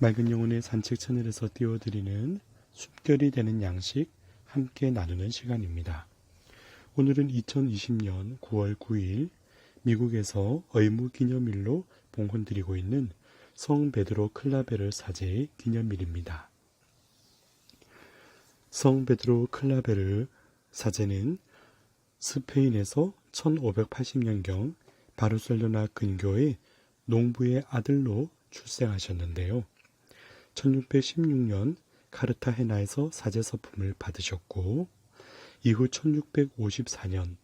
맑은 영혼의 산책 채널에서 띄워드리는 숲결이 되는 양식 함께 나누는 시간입니다. 오늘은 2020년 9월 9일 미국에서 의무 기념일로 봉헌드리고 있는 성 베드로 클라베르 사제의 기념일입니다. 성 베드로 클라베르 사제는 스페인에서 1580년경 바르셀로나 근교의 농부의 아들로 출생하셨는데요. 1616년 카르타헤나에서 사제 서품을 받으셨고 이후 1654년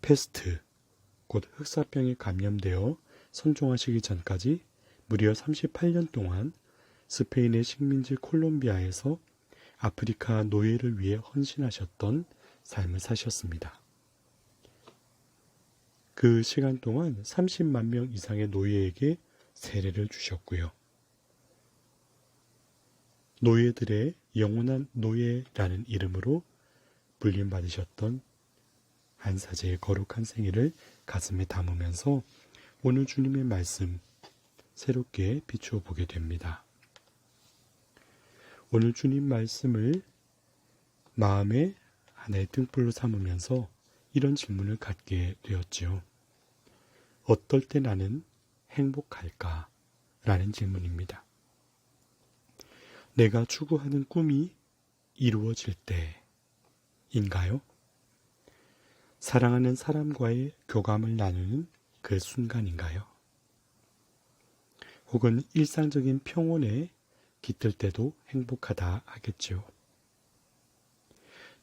페스트 곧 흑사병에 감염되어 선종하시기 전까지 무려 38년 동안 스페인의 식민지 콜롬비아에서 아프리카 노예를 위해 헌신하셨던 삶을 사셨습니다. 그 시간 동안 30만 명 이상의 노예에게 세례를 주셨고요. 노예들의 영원한 노예라는 이름으로 불림받으셨던 한사제의 거룩한 생애를 가슴에 담으면서 오늘 주님의 말씀 새롭게 비추어 보게 됩니다. 오늘 주님 말씀을 마음의 하나의 등불로 삼으면서 이런 질문을 갖게 되었지요. 어떨 때 나는 행복할까? 라는 질문입니다. 내가 추구하는 꿈이 이루어질 때인가요? 사랑하는 사람과의 교감을 나누는 그 순간인가요? 혹은 일상적인 평온에 깃들 때도 행복하다 하겠지요.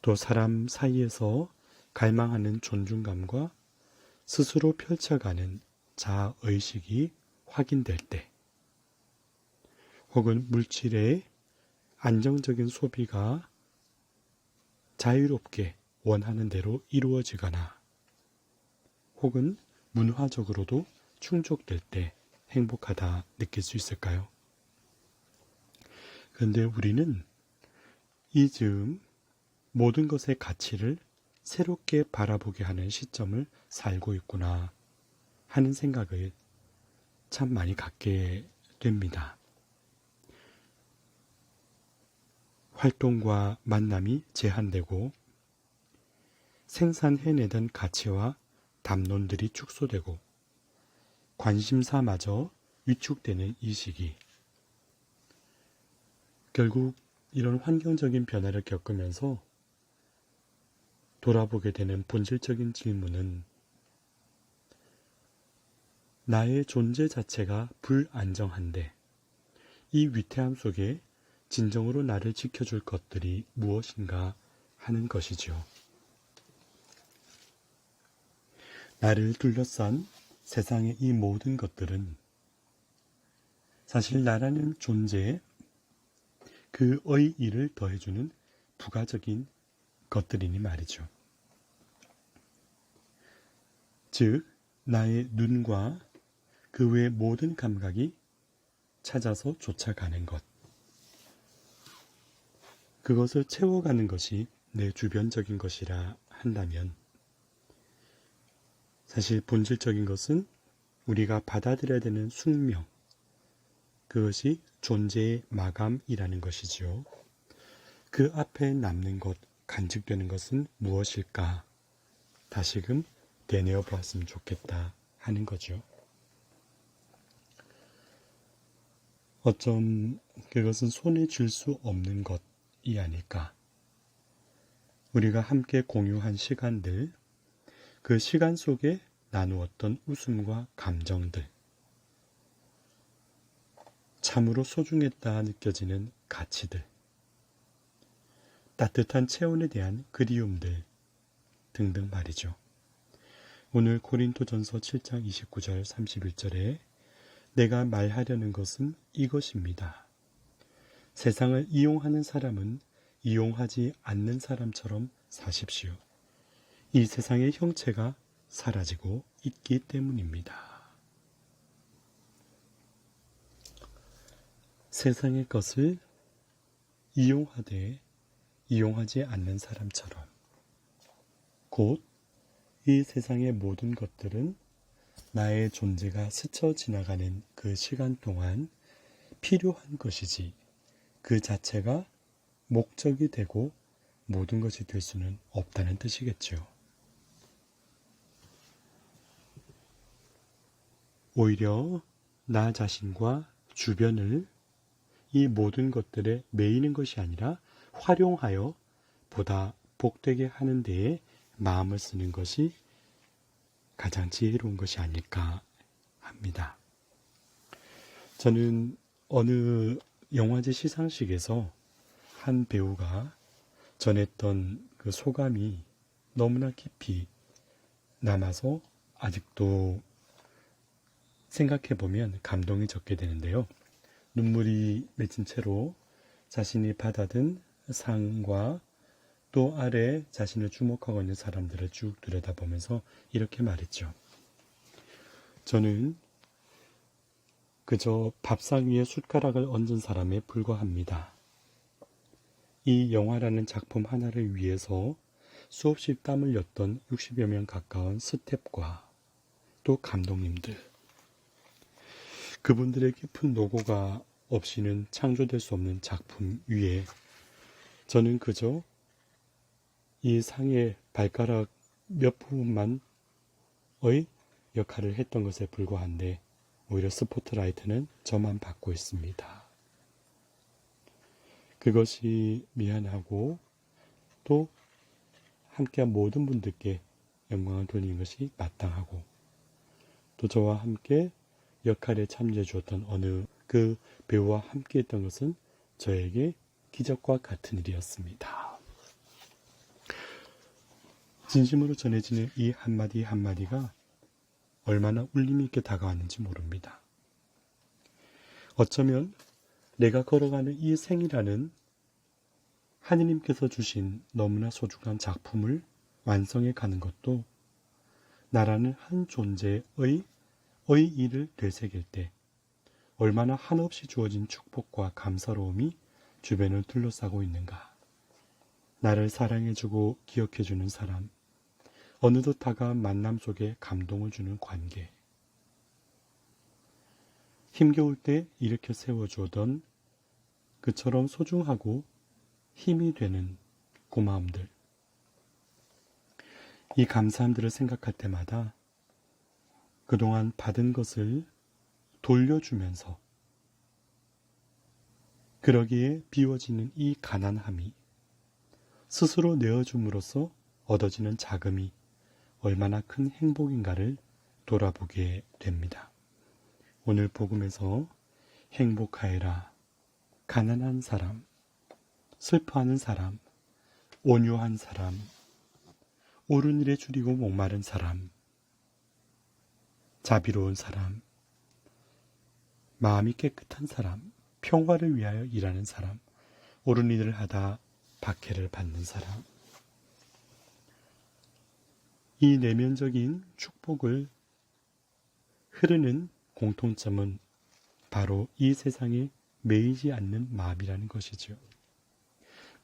또 사람 사이에서 갈망하는 존중감과 스스로 펼쳐가는 자아의식이 확인될 때, 혹은 물질의 안정적인 소비가 자유롭게 원하는 대로 이루어지거나, 혹은 문화적으로도 충족될 때 행복하다 느낄 수 있을까요? 그런데 우리는 이 즈음 모든 것의 가치를 새롭게 바라보게 하는 시점을 살고 있구나 하는 생각을 참 많이 갖게 됩니다. 활동과 만남이 제한되고 생산해내던 가치와 담론들이 축소되고 관심사마저 위축되는 이 시기. 결국 이런 환경적인 변화를 겪으면서 돌아보게 되는 본질적인 질문은 나의 존재 자체가 불안정한데 이 위태함 속에 진정으로 나를 지켜줄 것들이 무엇인가 하는 것이죠. 나를 둘러싼 세상의 이 모든 것들은 사실 나라는 존재에 그의 일을 더해주는 부가적인 것들이니 말이죠. 즉, 나의 눈과 그 외의 모든 감각이 찾아서 쫓아가는 것. 그것을 채워가는 것이 내 주변적인 것이라 한다면, 사실 본질적인 것은 우리가 받아들여야 되는 숙명, 그것이 존재의 마감이라는 것이지요. 그 앞에 남는 것, 간직되는 것은 무엇일까? 다시금 되뇌어 보았으면 좋겠다 하는 거죠. 어쩜 그것은 손에 쥘 수 없는 것 이 아닐까? 우리가 함께 공유한 시간들, 그 시간 속에 나누었던 웃음과 감정들, 참으로 소중했다 느껴지는 가치들, 따뜻한 체온에 대한 그리움들 등등 말이죠. 오늘 고린도전서 7장 29절 31절에 내가 말하려는 것은 이것입니다. 세상을 이용하는 사람은 이용하지 않는 사람처럼 사십시오. 이 세상의 형체가 사라지고 있기 때문입니다. 세상의 것을 이용하되 이용하지 않는 사람처럼 곧 이 세상의 모든 것들은 나의 존재가 스쳐 지나가는 그 시간 동안 필요한 것이지 그 자체가 목적이 되고 모든 것이 될 수는 없다는 뜻이겠죠. 오히려 나 자신과 주변을 이 모든 것들에 매이는 것이 아니라 활용하여 보다 복되게 하는 데에 마음을 쓰는 것이 가장 지혜로운 것이 아닐까 합니다. 저는 어느 영화제 시상식에서 한 배우가 전했던 그 소감이 너무나 깊이 남아서 아직도 생각해 보면 감동이 적게 되는데요. 눈물이 맺힌 채로 자신이 받아든 상과 또 아래 자신을 주목하고 있는 사람들을 쭉 들여다보면서 이렇게 말했죠. 저는 그저 밥상 위에 숟가락을 얹은 사람에 불과합니다. 이 영화라는 작품 하나를 위해서 수없이 땀 흘렸던 60여 명 가까운 스탭과 또 감독님들. 그분들의 깊은 노고가 없이는 창조될 수 없는 작품 위에 저는 그저 이 상의 발가락 몇 부분만의 역할을 했던 것에 불과한데 오히려 스포트라이트는 저만 받고 있습니다. 그것이 미안하고 또 함께한 모든 분들께 영광을 돌리는 것이 마땅하고 또 저와 함께 역할에 참여해 주었던 어느 그 배우와 함께 했던 것은 저에게 기적과 같은 일이었습니다. 진심으로 전해지는 이 한마디 한마디가 얼마나 울림 있게 다가왔는지 모릅니다. 어쩌면 내가 걸어가는 이 생이라는 하느님께서 주신 너무나 소중한 작품을 완성해 가는 것도 나라는 한 존재의 의 일을 되새길 때 얼마나 한없이 주어진 축복과 감사로움이 주변을 둘러싸고 있는가. 나를 사랑해주고 기억해주는 사람, 어느덧 다가온 만남 속에 감동을 주는 관계. 힘겨울 때 일으켜 세워주던 그처럼 소중하고 힘이 되는 고마움들. 이 감사함들을 생각할 때마다 그동안 받은 것을 돌려주면서 그러기에 비워지는 이 가난함이 스스로 내어줌으로써 얻어지는 자금이 얼마나 큰 행복인가를 돌아보게 됩니다. 오늘 복음에서 행복하여라, 가난한 사람, 슬퍼하는 사람, 온유한 사람, 옳은 일에 줄이고 목마른 사람, 자비로운 사람, 마음이 깨끗한 사람, 평화를 위하여 일하는 사람, 옳은 일을 하다 박해를 받는 사람. 이 내면적인 축복을 흐르는 공통점은 바로 이 세상에 매이지 않는 마음이라는 것이죠.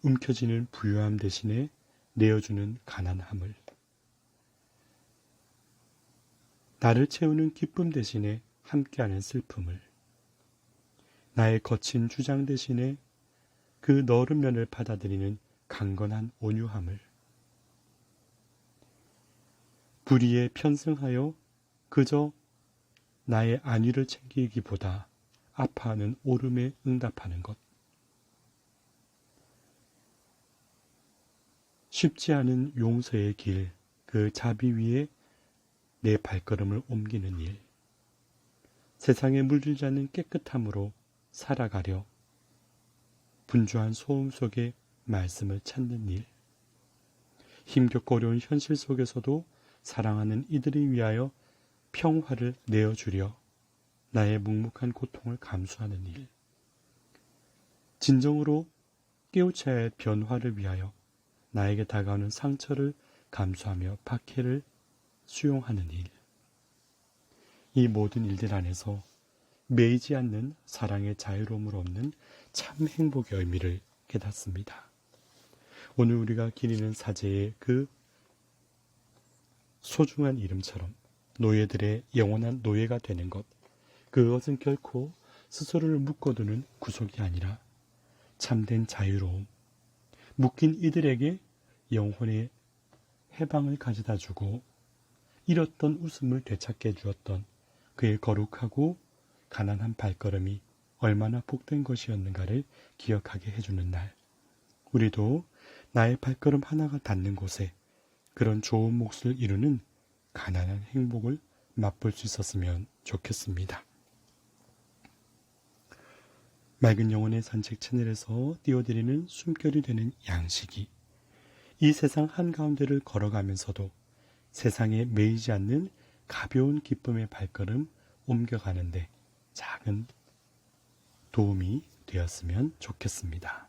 움켜쥐는 부유함 대신에 내어주는 가난함을, 나를 채우는 기쁨 대신에 함께하는 슬픔을, 나의 거친 주장 대신에 그 너른 면을 받아들이는 강건한 온유함을, 불의에 편승하여 그저 나의 안위를 챙기기보다 아파하는 오름에 응답하는 것. 쉽지 않은 용서의 길, 그 자비 위에 내 발걸음을 옮기는 일. 세상에 물들지 않는 깨끗함으로 살아가려 분주한 소음 속에 말씀을 찾는 일. 힘겹고 어려운 현실 속에서도 사랑하는 이들을 위하여 평화를 내어주려 나의 묵묵한 고통을 감수하는 일. 진정으로 깨우쳐야 할 변화를 위하여 나에게 다가오는 상처를 감수하며 박해를 수용하는 일. 이 모든 일들 안에서 매이지 않는 사랑의 자유로움을 얻는 참 행복의 의미를 깨닫습니다. 오늘 우리가 기리는 사제의 그 소중한 이름처럼 노예들의 영원한 노예가 되는 것, 그것은 결코 스스로를 묶어두는 구속이 아니라 참된 자유로움, 묶인 이들에게 영혼의 해방을 가져다 주고 잃었던 웃음을 되찾게 해주었던 그의 거룩하고 가난한 발걸음이 얼마나 복된 것이었는가를 기억하게 해주는 날. 우리도 나의 발걸음 하나가 닿는 곳에 그런 좋은 몫을 이루는 가난한 행복을 맛볼 수 있었으면 좋겠습니다. 맑은 영혼의 산책 채널에서 띄워드리는 숨결이 되는 양식이 이 세상 한가운데를 걸어가면서도 세상에 매이지 않는 가벼운 기쁨의 발걸음 옮겨가는데 작은 도움이 되었으면 좋겠습니다.